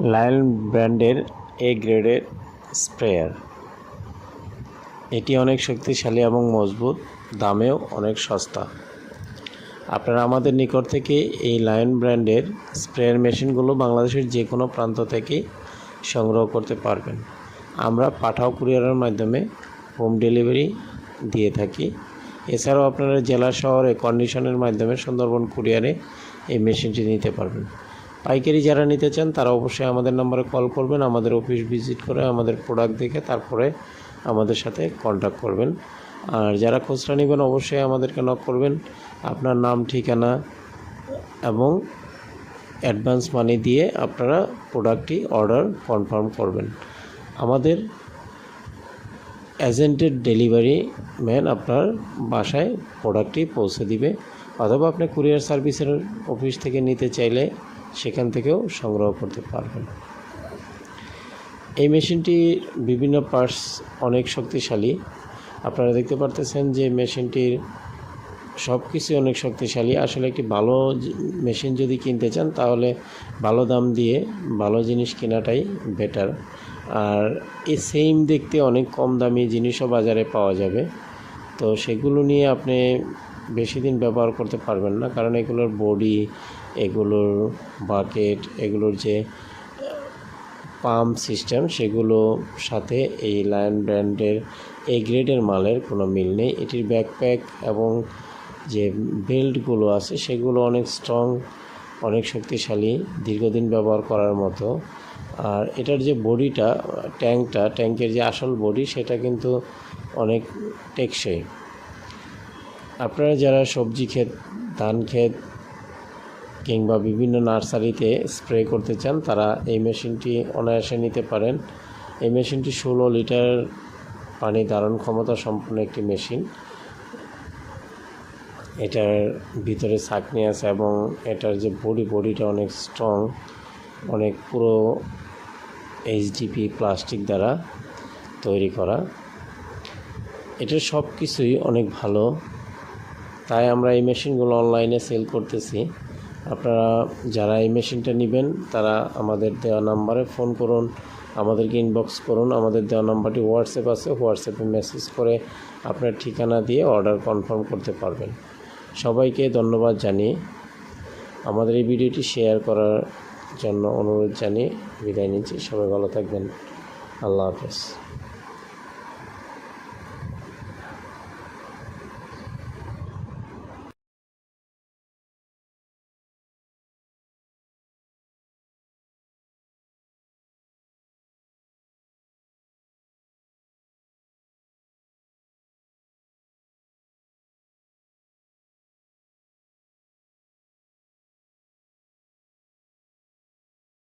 Lion ব্র্যান্ডের এ গ্রেডের sprayer. এটি অনেক শক্তিশালী এবং মজবুত, দামেও অনেক সস্তা। আপনারা আমাদের নিকট থেকে এই লায়ন ব্র্যান্ডের স্প্রেয়ার মেশিনগুলো বাংলাদেশের যে কোনো প্রান্ত থেকেই সংগ্রহ করতে পারবেন। আমরা পাঠাও কুরিয়ারের মাধ্যমে হোম ডেলিভারি দিয়ে থাকি। এছাড়াও আপনারা জেলা শহরে কন্ডিশনের মাধ্যমে সুন্দরবন কুরিয়ারে এই মেশিনটি নিতে পারবেন। পাইকারি যারা নিতে চান, তারা অবশ্যই আমাদের নম্বরে কল করবেন, আমাদের অফিস ভিজিট করে আমাদের প্রোডাক্ট দেখে তারপরে আমাদের সাথে কন্ট্যাক্ট করবেন। আর যারা খুচরা নেবেন, অবশ্যই আমাদেরকে নক করবেন। আপনার নাম, ঠিকানা এবং অ্যাডভান্স মানি দিয়ে আপনারা প্রোডাক্টটি অর্ডার কনফার্ম করবেন। আমাদের এজেন্টেড ডেলিভারি ম্যান আপনার বাসায় প্রোডাক্টটি পৌঁছে দিবে। অথবা আপনি কুরিয়ার সার্ভিসের অফিস থেকে নিতে চাইলে সেখান থেকেও সংগ্রহ করতে পারবেন। এই মেশিনটি বিভিন্ন পার্টস অনেক শক্তিশালী। আপনারা দেখতে পারতেছেন যে মেশিনটির সব কিছুই অনেক শক্তিশালী। আসলে একটি ভালো মেশিন যদি কিনতে চান, তাহলে ভালো দাম দিয়ে ভালো জিনিস কেনাটাই বেটার আর এই সেম দেখতে অনেক কম দামি জিনিসও বাজারে পাওয়া যাবে। তো সেগুলো নিয়ে আপনি বেশি দিন ব্যবহার করতে পারবেন না, কারণ এগুলোর বডি এগুলোর বাকেট এগুলোর যে পাম্প সিস্টেম সেগুলো সাথে এই লায়ন ব্র্যান্ডের এই গ্রেডের মালের কোনো মিল নেই। এটির ব্যাকপ্যাক এবং যে বেল্টগুলো আছে সেগুলো অনেক স্ট্রং অনেক শক্তিশালী, দীর্ঘদিন ব্যবহার করার মতো। আর এটার যে বডিটা ট্যাঙ্কটা ট্যাঙ্কের যে আসল বডি সেটা কিন্তু অনেক টেকসই। আপনারা যারা সবজি ক্ষেত, ধান ক্ষেত কিংবা বিভিন্ন নার্সারিতে স্প্রে করতে চান, তারা এই মেশিনটি অনায়াসে নিতে পারেন। এই মেশিনটি ষোলো লিটার পানি ধারণ ক্ষমতা সম্পন্ন একটি মেশিন। এটার ভিতরে ছাকনি আছে এবং এটার যে বডি, বডিটা অনেক স্ট্রং, অনেক পুরো এইচডিপি প্লাস্টিক দ্বারা তৈরি করা। এটার সব কিছুই অনেক ভালো। তাই আমরা এই মেশিনগুলো অনলাইনে সেল করতেছি। আপনারা যারা এই মেশিনটা নেবেন, তারা আমাদের দেওয়া নাম্বারে ফোন করুন, আমাদেরকে ইনবক্স করুন। আমাদের দেওয়া নাম্বারটি হোয়াটসঅ্যাপ আছে হোয়াটসঅ্যাপে মেসেজ করে আপনার ঠিকানা দিয়ে অর্ডার কনফার্ম করতে পারবেন। সবাইকে ধন্যবাদ জানিয়ে আমাদের এই ভিডিওটি শেয়ার করার জন্য অনুরোধ জানিয়ে বিদায় নিচ্ছি। সবাই ভালো থাকবেন। আল্লাহ হাফেজ।